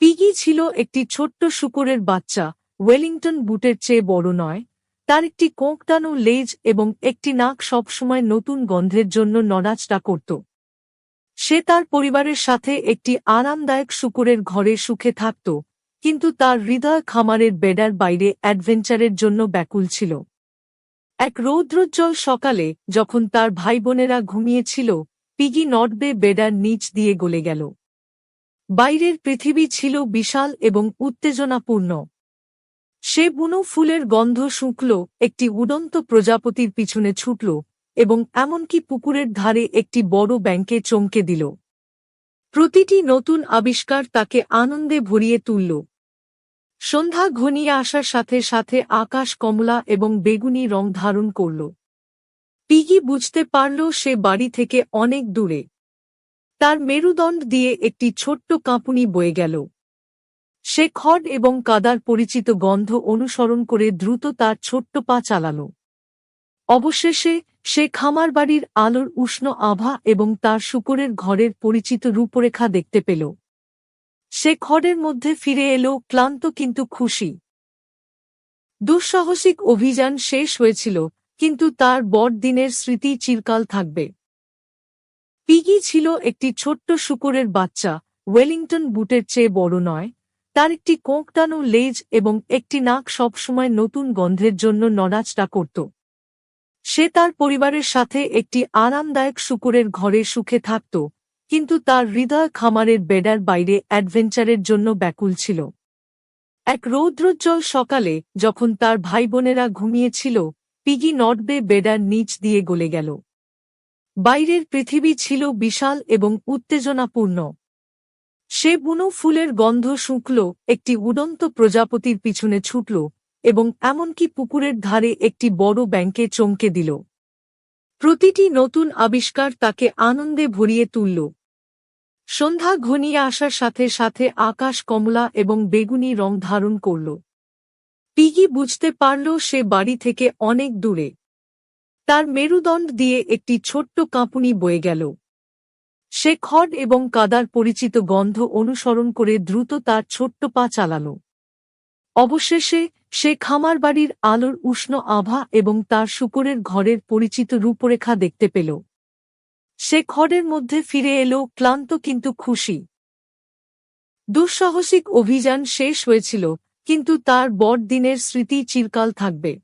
Piggy ছিল একটি ছোট্ট শুকরের বাচ্চা, ওয়েলিংটন বুটের চেয়ে বড় নয়। তার একটি কোঁকটানো লেজ এবং একটি নাক সবসময় নতুন গন্ধের জন্য নড়াচড়া করত। সে তার পরিবারের সাথে একটি আরামদায়ক শুকুরের ঘরে সুখে থাকত, কিন্তু তার হৃদয় খামারের বেডার বাইরে অ্যাডভেঞ্চারের জন্য ব্যাকুল ছিল। এক রৌদ্রোজ্জ্বল সকালে যখন তার ভাই বোনেরা ঘুমিয়েছিল, পিগি নটবে বেডার নিচ দিয়ে গলে গেল। বাইরের পৃথিবী ছিল বিশাল এবং উত্তেজনাপূর্ণ। সে বুনো ফুলের গন্ধ শুঁকল, একটি উড়ন্ত প্রজাপতির পিছনে ছুটল এবং এমনকি পুকুরের ধারে একটি বড় ব্যাংকে চমকে দিল। প্রতিটি নতুন আবিষ্কার তাকে আনন্দে ভরিয়ে তুলল। সন্ধ্যা ঘনিয়ে আসার সাথে সাথে আকাশ কমলা এবং বেগুনি রং ধারণ করল। পিগি বুঝতে পারল সে বাড়ি থেকে অনেক দূরে। তার মেরুদণ্ড দিয়ে একটি ছোট্ট কাঁপুনি বয়ে গেল। সে খড় এবং কাদার পরিচিত গন্ধ অনুসরণ করে দ্রুত তার ছোট্ট পা চালাল। অবশেষে সে খামার বাড়ির আলোর উষ্ণ আভা এবং তার শুকরের ঘরের পরিচিত রূপরেখা দেখতে পেল। সে খড়ের মধ্যে ফিরে এলো ক্লান্ত কিন্তু খুশি। দুঃসাহসিক অভিযান শেষ হয়েছিল, কিন্তু তার বড়দিনের স্মৃতি চিরকাল থাকবে। পিগি ছিল একটি ছোট্ট শুকরের বাচ্চা, ওয়েলিংটন বুটের চেয়ে বড় নয়। তার একটি কোঁকটানো লেজ এবং একটি নাক সবসময় নতুন গন্ধের জন্য নড়াচড়া করত। সে তার পরিবারের সাথে একটি আরামদায়ক শুকুরের ঘরে সুখে থাকত, কিন্তু তার হৃদয় খামারের বেডার বাইরে অ্যাডভেঞ্চারের জন্য ব্যাকুল ছিল। এক রৌদ্রোজ্জ্বল সকালে যখন তার ভাই বোনেরা ঘুমিয়েছিল, পিগি নটবে বেডার নিচ দিয়ে গলে গেল। বাইরের পৃথিবী ছিল বিশাল এবং উত্তেজনাপূর্ণ। সে বুনো ফুলের গন্ধ শুঁকল, একটি উড়ন্ত প্রজাপতির পিছনে ছুটল এবং এমনকি পুকুরের ধারে একটি বড় ব্যাংকে চমকে দিল। প্রতিটি নতুন আবিষ্কার তাকে আনন্দে ভরিয়ে তুলল। সন্ধ্যা ঘনিয়ে আসার সাথে সাথে আকাশ কমলা এবং বেগুনি রং ধারণ করল। পিগি বুঝতে পারল সে বাড়ি থেকে অনেক দূরে। তার মেরুদণ্ড দিয়ে একটি ছোট্ট কাঁপুনি বয়ে গেল। সে খড় এবং কাদার পরিচিত গন্ধ অনুসরণ করে দ্রুত তার ছোট্ট পা চালাল। অবশেষে সে খামার বাড়ির আলোর উষ্ণ আভা এবং তার শুকরের ঘরের পরিচিত রূপরেখা দেখতে পেল। সে খড়ের মধ্যে ফিরে এলো ক্লান্ত কিন্তু খুশি। দুঃসাহসিক অভিযান শেষ হয়েছিল, কিন্তু তার বড়দিনের স্মৃতি চিরকাল থাকবে।